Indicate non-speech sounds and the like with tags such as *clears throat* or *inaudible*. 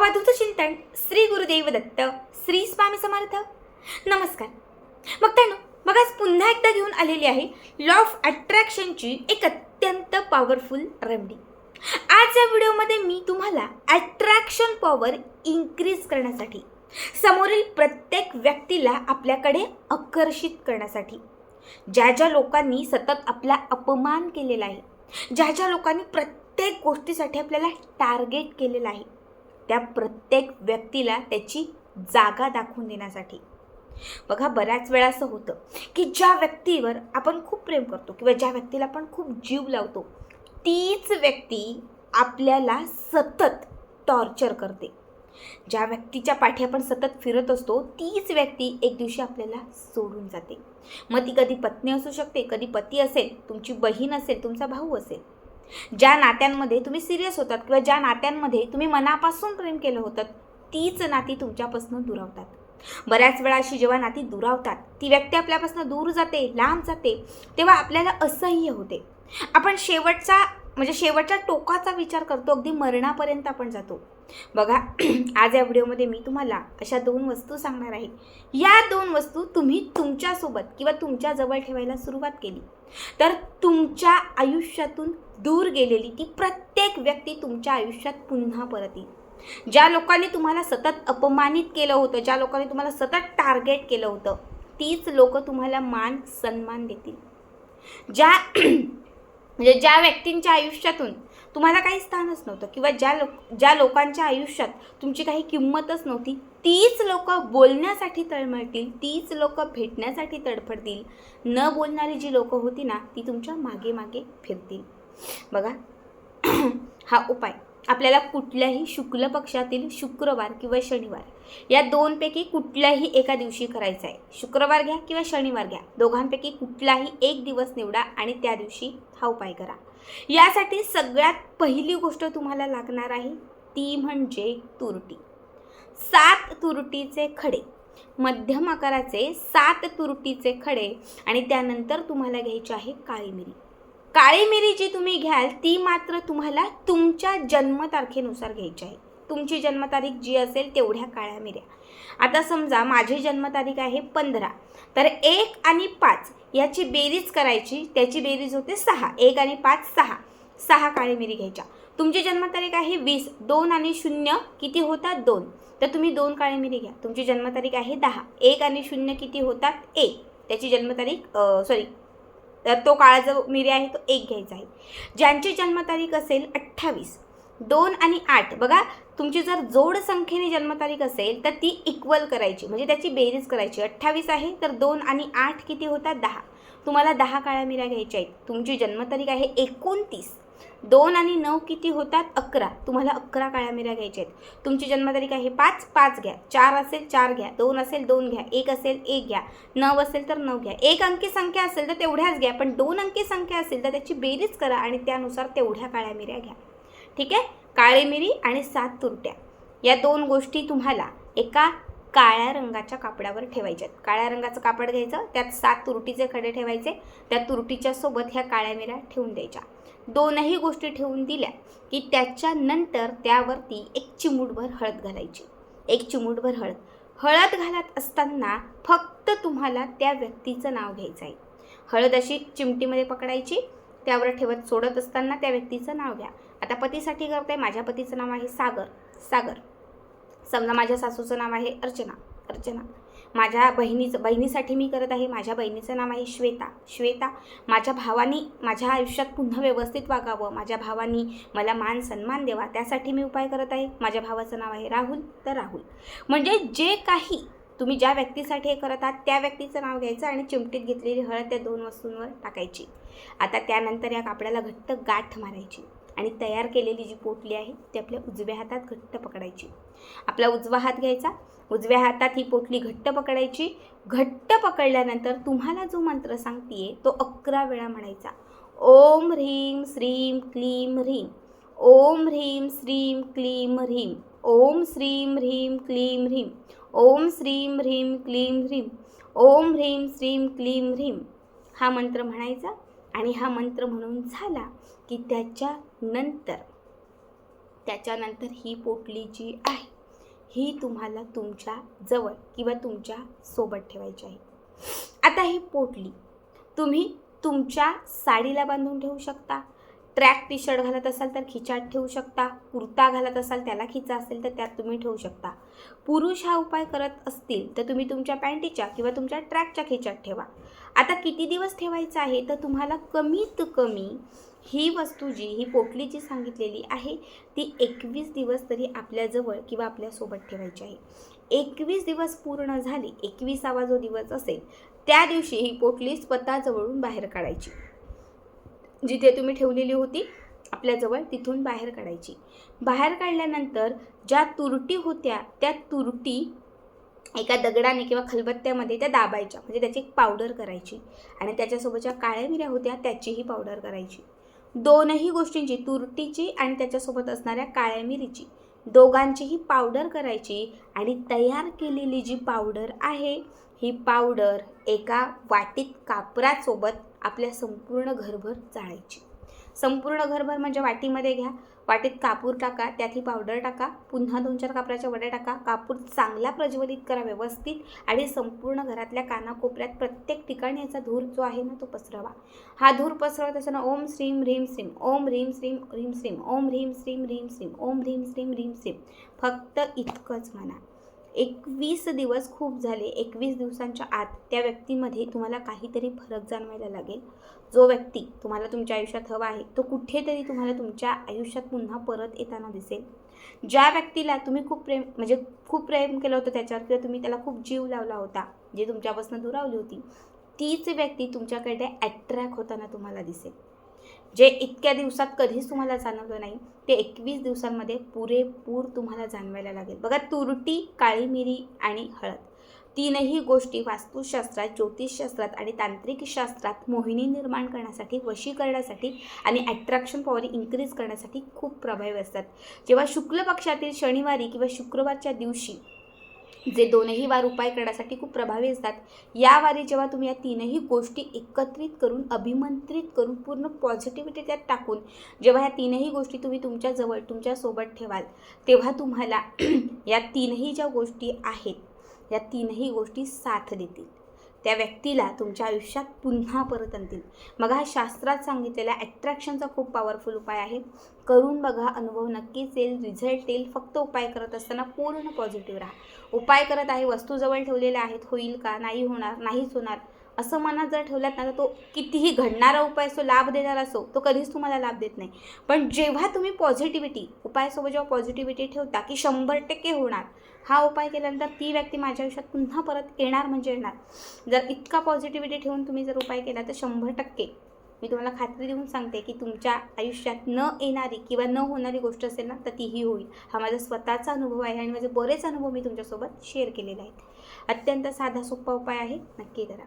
अवधूत चिंतन श्री गुरुदेव दत्त श्री स्वामी समर्थ. नमस्कार. मग त्यानं मग आज पुन्हा एकदा घेऊन आलेली आहे लॉ ऑफ अट्रॅक्शनची एक अत्यंत पॉवरफुल रेमडी आज या व्हिडिओमध्ये मी तुम्हाला अट्रॅक्शन पॉवर इन्क्रीज करण्यासाठी समोरील प्रत्येक व्यक्तीला आपल्याकडे आकर्षित करण्यासाठी ज्या ज्या लोकांनी सतत आपला अपमान केलेला आहे ज्या ज्या लोकांनी प्रत्येक गोष्टीसाठी आपल्याला टार्गेट केलेलं आहे त्या प्रत्येक व्यक्तीला त्याची जागा दाखवून देण्यासाठी. बघा बऱ्याच वेळा असं होतं की ज्या व्यक्तीवर आपण खूप प्रेम करतो किंवा ज्या व्यक्तीला आपण खूप जीव लावतो तीच व्यक्ती आपल्याला सतत टॉर्चर करते. ज्या व्यक्तीच्या पाठी आपण सतत फिरत असतो तीच व्यक्ती एक दिवशी आपल्याला सोडून जाते. मग ती कधी पत्नी असू शकते कधी पती असेल तुमची बहीण असेल तुमचा भाऊ असेल ज्या नात्यांमध्ये तुम्ही सिरियस होतात किंवा ज्या नात्यांमध्ये तुम्ही मनापासून प्रेम केलं होतं तीच नाती तुमच्यापासून दुरावतात. बऱ्याच वेळा अशी जेव्हा नाती दुरावतात ती व्यक्ती आपल्यापासून दूर जाते लांब जाते तेव्हा आपल्याला असह्य होते. आपण शेवटचा म्हणजे शेवटच्या टोकाचा विचार करतो अगदी मरणापर्यंत आपण जातो. बघा *clears throat* आज या व्हिडिओमध्ये मी तुम्हाला अशा दोन वस्तू सांगणार आहे. या दोन वस्तू तुम्ही तुमच्यासोबत किंवा तुमच्या जवळ ठेवायला सुरुवात केली. तर तुमच्या आयुष्यातून दूर गेलेली ती प्रत्येक व्यक्ती तुमच्या आयुष्यात पुन्हा परत येईल. ज्या लोकांनी तुम्हाला सतत अपमानित केलं होतं ज्या लोकांनी तुम्हाला सतत टार्गेट केलं होतं तीच लोक तुम्हाला मान सन्मान देतील. ज्या *clears throat* म्हणजे ज्या व्यक्तींच्या आयुष्यातून तुम्हाला काही स्थानच नव्हतं किंवा ज्या लोक ज्या लोकांच्या आयुष्यात तुमची काही किंमतच नव्हती तीच लोक बोलण्यासाठी तळमळतील तीच लोक भेटण्यासाठी तडफडतील. न बोलणारी जी लोक होती ना ती तुमच्या मागे मागे फिरतील. बघा. *clears throat* हा उपाय. आपल्याला कुठल्याही शुक्ल पक्षातील शुक्रवार किंवा शनिवार या दोनपैकी कुठल्याही एका दिवशी करायचा आहे. शुक्रवार घ्या किंवा शनिवार घ्या. दोघांपैकी कुठलाही एक दिवस निवडा आणि त्या दिवशी हा उपाय करा. यासाठी सगळ्यात पहिली गोष्ट तुम्हाला लागणार आहे ती म्हणजे तुरटी. सात तुरटीचे खडे. मध्यम आकाराचे सात तुरटीचे खडे आणि त्यानंतर तुम्हाला घ्यायची आहे काळी मिरी. काळी मिरी जी तुम्ही घ्याल ती मात्र तुम्हाला तुमच्या जन्मतारखेनुसार घ्यायची आहे. तुमची जन्मतारीख जी असेल तेवढ्या काळ्या मिऱ्या. आता समजा माझी जन्मतारीख आहे पंधरा. तर एक आणि पाच याची बेरीज करायची त्याची बेरीज होते सहा. एक आणि पाच सहा. सहा काळी मिरी घ्यायच्या. तुमची जन्मतारीख आहे वीस. दोन आणि शून्य किती होतात? दोन. तर तुम्ही दोन काळी मिरी घ्या. तुमची जन्मतारीख आहे दहा. एक आणि शून्य किती होतात? एक. त्याची जन्मतारीख सॉरी तर तो काळा जो मिरी आहे तो एक घ्यायचा आहे. ज्यांची जन्मतारीख असेल अठ्ठावीस दोन आणि आठ बघा तुमची जर जोड संख्येने जन्मतारीख असेल तर ती इक्वल करायची म्हणजे त्याची बेरीज करायची. अठ्ठावीस आहे तर दोन आणि आठ किती होतात? दहा. तुम्हाला दहा काळ्या मिऱ्या घ्यायच्या आहेत. तुमची जन्मतारीख आहे एकोणतीस. दोन आणि नऊ किती होतात? अकरा. तुम्हाला अकरा काळ्या मिऱ्या घ्यायच्या आहेत. तुमची जन्मतारीख आहे पाच पाच घ्या. चार असेल चार घ्या. दोन असेल दोन घ्या. एक असेल एक घ्या. नऊ असेल तर नऊ घ्या. एक अंकी संख्या असेल तर तेवढ्याच घ्या. पण दोन अंकी संख्या असेल तर त्याची बेरीज करा आणि त्यानुसार तेवढ्या काळ्या मिऱ्या घ्या. ठीक आहे? काळी मिरी आणि सात तुरट्या. या दोन गोष्टी तुम्हाला एका काळ्या रंगाच्या कापडावर ठेवायच्यात काळ्या रंगाचं कापड घ्यायचं. त्यात सात तुरटीचे खडे ठेवायचे. त्या तुरटीच्या सोबत ह्या काळ्या मिऱ्या ठेवून द्यायच्या. दोनही गोष्टी ठेवून दिल्या की त्याच्यानंतर त्यावरती एक चिमूटभर हळद घालायची. एक चिमूटभर हळद. हळद घालत असताना फक्त तुम्हाला त्या व्यक्तीचं नाव घ्यायचं आहे. हळद अशी चिमटीमध्ये पकडायची त्यावर ठेवत सोडत असताना त्या व्यक्तीचं नाव घ्या. आता पतीसाठी करते माझ्या पतीचं नाव आहे सागर. सागर. समजा माझ्या सासूचं नाव आहे अर्चना. अर्चना. माझ्या बहिणीचं बहिणीसाठी मी करत आहे. माझ्या बहिणीचं नाव आहे श्वेता. श्वेता माझ्या भावानी माझ्या आयुष्यात पुन्हा व्यवस्थित वागावं. माझ्या भावानी मला मान सन्मान द्यावा. त्यासाठी मी उपाय करत आहे. माझ्या भावाचं नाव आहे राहुल. तर राहुल. म्हणजे जे काही तुम्ही ज्या व्यक्तीसाठी हे करत आहात त्या व्यक्तीचं नाव घ्यायचं आणि चिमटीत घेतलेली हळद त्या दोन वस्तूंवर टाकायची. आता त्यानंतर या कापडाला घट्ट गाठ मारायची. आणि तयार केलेली जी पोटली आहे ती आपल्या उजव्या हातात घट्ट पकडायची. आपला उजवा हात घ्यायचा. उजव्या हातात ही पोटली घट्ट पकडायची. घट्ट पकडल्यानंतर तुम्हाला जो मंत्र सांगतेय तो अकरा वेळा म्हणायचा. ओम ह्रीम श्रीम क्लीम ह्रीम ओम ह्रीम श्रीम क्लीम ह्रीम ओम श्रीम ह्रीम क्लीम ह्रीम ओम श्रीम ह्रीम क्लीम ह्रीम ओम ह्रीम श्रीम क्लीम ह्रीम हा मंत्र म्हणायचा आणि हा मंत्र म्हणून झाला की त्याच्या नंतर त्याच्यानंतर ही पोटली जी आहे ही तुम्हाला तुमच्या जवळ किंवा तुमच्यासोबत ठेवायची आहे. आता ही पोटली तुम्ही तुमच्या साडीला बांधून ठेवू शकता. ट्रॅक टी शर्ट घालत असाल तर खिचाट ठेवू शकता. कुर्ता घालत असाल त्याला खिचा असेल तर त्यात तुम्ही ठेवू शकता. पुरुष हा उपाय करत असतील तर तुम्ही तुमच्या पॅन्टीच्या किंवा तुमच्या ट्रॅकच्या खिचात ठेवा. आता किती दिवस ठेवायचं आहे? तर तुम्हाला कमीत कमी ही वस्तू जी ही पोटली जी सांगितलेली आहे ती एकवीस दिवस तरी आपल्याजवळ किंवा आपल्यासोबत ठेवायची आहे. एकवीस दिवस पूर्ण झाली एकविसावा जो दिवस असेल त्या दिवशी ही पोटली स्वतःजवळून बाहेर काढायची. जिथे तुम्ही ठेवलेली होती आपल्याजवळ तिथून बाहेर काढायची. बाहेर काढल्यानंतर ज्या तुरटी होत्या त्या तुरटी एका दगडाने किंवा खलबत्त्यामध्ये त्या दाबायच्या. म्हणजे त्याची एक पावडर करायची. आणि त्याच्यासोबत काळ्या मिऱ्या होत्या त्याचीही पावडर करायची. दोनही गोष्टींची तुरटीची आणि त्याच्यासोबत असणाऱ्या काळ्या मिरीची दोघांचीही पावडर करायची आणि तयार केलेली जी पावडर आहे ही पावडर एका वाटीत कापरासोबत आपल्या संपूर्ण घरभर चाळायची. संपूर्ण घरभर म्हणजे वाटीमध्ये घ्या. वाटीत कापूर टाका त्यातही पावडर टाका पुन्हा दोन चार कापराच्या वड्या टाका. कापूर चांगला प्रज्वलित करा व्यवस्थित आणि संपूर्ण घरातल्या कानाकोपऱ्यात प्रत्येक ठिकाणी याचा धूर जो आहे ना तो पसरवा. हा धूर पसरवत असताना ओम श्रीम ह्रीम श्रीम ओम ह्रीम श्रीम ह्रीम श्रीम ओम ह्रीम श्रीम ह्रीम श्रीम ओम ह्रीम श्रीम ह्रीम श्रीम. फक्त इतकंच म्हणा. एकवीस दिवस खूप झाले. एकवीस दिवसांच्या आत त्या व्यक्तीमध्ये तुम्हाला काहीतरी फरक जाणवायला लागेल. जो व्यक्ती तुम्हाला तुमच्या आयुष्यात हवा आहे तो कुठेतरी तुम्हाला तुमच्या आयुष्यात पुन्हा परत येताना दिसेल. ज्या व्यक्तीला तुम्ही खूप प्रेम म्हणजे खूप प्रेम केलं होतं त्याच्यावर किंवा तुम्ही त्याला खूप जीव लावला होता जे तुमच्यापासून दुरावली होती तीच व्यक्ती तुमच्याकडे ॲट्रॅक्ट होताना तुम्हाला दिसेल. जे इतक्या दिवसात कधीच तुम्हाला जाणवलं नाही ते एकवीस दिवसांमध्ये पुरेपूर तुम्हाला जाणवायला लागेल. बघा तुरटी काळी मिरी आणि हळद. तीनही गोष्टी वास्तुशास्त्रात ज्योतिषशास्त्रात आणि तांत्रिक शास्त्रात मोहिनी निर्माण करण्यासाठी वशीकरणासाठी आणि ॲट्रॅक्शन पॉवर इन्क्रीज करण्यासाठी खूप प्रभावी असतात. जेव्हा शुक्ल पक्षातील शनिवारी किंवा शुक्रवारच्या दिवशी जे दोनही वार उपाय करण्यासाठी खूप प्रभावी असतात. या वारी जेव्हा तुम्ही या तीनही गोष्टी एकत्रित करून अभिमंत्रित करून पूर्ण पॉझिटिव्हिटी त्यात टाकून जेव्हा ह्या तीनही गोष्टी तुम्ही तुमच्याजवळ तुमच्यासोबत ठेवाल तेव्हा तुम्हाला *clears throat* या तीनही ज्या गोष्टी आहेत या तीनही गोष्टी साथ देतील. त्या व्यक्तीला तुमच्या आयुष्यात पुन्हा परत आणतील. मग हा शास्त्रात सांगितलेला ॲट्रॅक्शनचा खूप पॉवरफुल उपाय आहे करून बघा अनुभव नक्कीच येईल रिझल्ट येईल. फक्त उपाय करत असताना पूर्ण पॉझिटिव्ह राहा. उपाय करत आहे वस्तू जवळ ठेवलेल्या आहेत होईल का? नाही होणार नाहीच होणार. असं मनात जर ठेवल्यात ना तर तो कितीही घडणारा उपाय असो लाभ देणारा असो तो कधीच तुम्हाला लाभ देत नाही. पण जेव्हा तुम्ही पॉझिटिव्हिटी उपायासोबत जेव्हा पॉझिटिव्हिटी ठेवता की शंभर टक्के होणार हा उपाय केल्यानंतर ती व्यक्ती माझ्या आयुष्यात पुन्हा परत येणार म्हणजे येणार. जर इतका पॉझिटिव्हिटी ठेवून तुम्ही जर उपाय केला तर शंभर टक्के. मी तुम्हाला खात्री देऊन सांगते की तुमच्या आयुष्यात न येणारी किंवा न होणारी गोष्ट असेल ना तर तीही होईल. हा माझा स्वतःचा अनुभव आहे आणि माझे बरेच अनुभव मी तुमच्यासोबत शेअर केलेले आहेत. अत्यंत साधा सोपा उपाय आहे. नक्की करा.